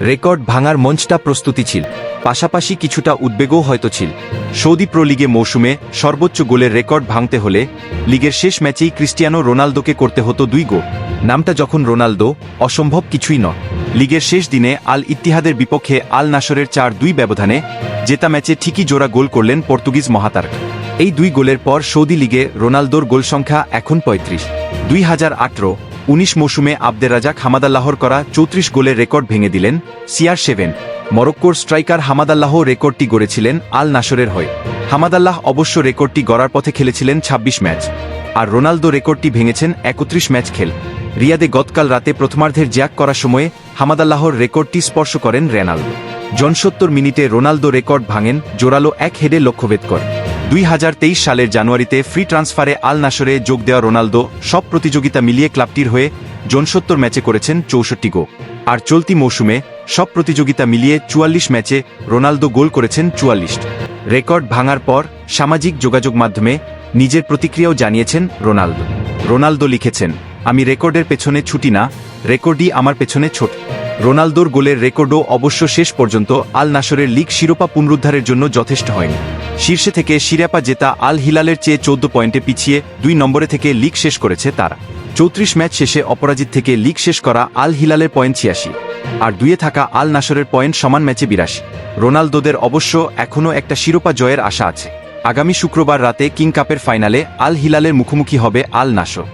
Record ভাঙার মঞ্চটা প্রস্তুতি ছিল। পাশাপাশি কিছুটা উদ্বেগও হয়তো ছিল। সৌদি প্রো লিগে মৌসুমে সর্বোচ্চ গোলের রেকর্ড ভাঙতে হলে লিগের শেষ ম্যাচেই ক্রিস্টিয়ানো রোনালদোকে করতে হতো দুই গো নামটা যখন রোনালদো, অসম্ভব কিছুই নয়। লিগের শেষ দিনে আল ইতিহাদের বিপক্ষে আল নাসরের চার দুই ব্যবধানে জেতা ম্যাচে ঠিকই জোড়া গোল করলেন পর্তুগিজ মহাতারকা। এই দুই গোলের পর সৌদি লিগে রোনালদোর গোল সংখ্যা এখন পঁয়ত্রিশ। দুই হাজার আঠারো উনিশ মৌসুমে আবদের রাজাক হামাদাল্লাহর করা চৌত্রিশ গোলের রেকর্ড ভেঙে দিলেন সিআর সেভেন। মরক্কোর স্ট্রাইকার হামাদাল্লাহ রেকর্ডটি গড়েছিলেন আল নাসরের হয়ে। হামাদাল্লাহ অবশ্য রেকর্ডটি গড়ার পথে খেলেছিলেন ২৬ ম্যাচ। আর রোনালদো রেকর্ডটি ভেঙেছেন একত্রিশ ম্যাচ খেল। রিয়াদে গতকাল রাতে প্রথমার্ধের জ্যাক করার সময়ে হামাদাল্লাহর রেকর্ডটি স্পর্শ করেন রেনালদো জনসত্তর মিনিটে রোনালদো রেকর্ড ভাঙেন, জোরালো এক হেডে লক্ষ্যভেদ করে। দুই হাজার তেইশ সালের জানুয়ারিতে ফ্রি ট্রান্সফারে আল নাসরে যোগ দেওয়া রোনালদো সব প্রতিযোগিতা মিলিয়ে ক্লাবটির হয়ে জনসত্তর ম্যাচে করেছেন চৌষট্টি গো আর চলতি মৌসুমে সব প্রতিযোগিতা মিলিয়ে চুয়াল্লিশ ম্যাচে রোনালদো গোল করেছেন চুয়াল্লিশ। রেকর্ড ভাঙার পর সামাজিক যোগাযোগ মাধ্যমে নিজের প্রতিক্রিয়াও জানিয়েছেন রোনালদো। রোনালদো লিখেছেন, আমি রেকর্ডের পেছনে ছুটি না, রেকর্ডই আমার পেছনে ছোট। রোনালদোর গোলের রেকর্ডও অবশ্য শেষ পর্যন্ত আল নাসরের লিগ শিরোপা পুনরুদ্ধারের জন্য যথেষ্ট হয়নি। শীর্ষে থেকে শিরাপা জেতা আল হিলালের চেয়ে চোদ্দ পয়েন্টে পিছিয়ে দুই নম্বরে থেকে লিগ শেষ করেছে তারা। চৌত্রিশ ম্যাচ শেষে অপরাজিত থেকে লিগ শেষ করা আল হিলালের পয়েন্ট ছিয়াশি। আর দুয়ে থাকা আল নাসরের পয়েন্ট সমান ম্যাচে বিরাশি। রোনালদোদের অবশ্য এখনও একটা শিরোপা জয়ের আশা আছে। আগামী শুক্রবার রাতে কিং কাপের ফাইনালে আল হিলালের মুখোমুখি হবে আল নাসর।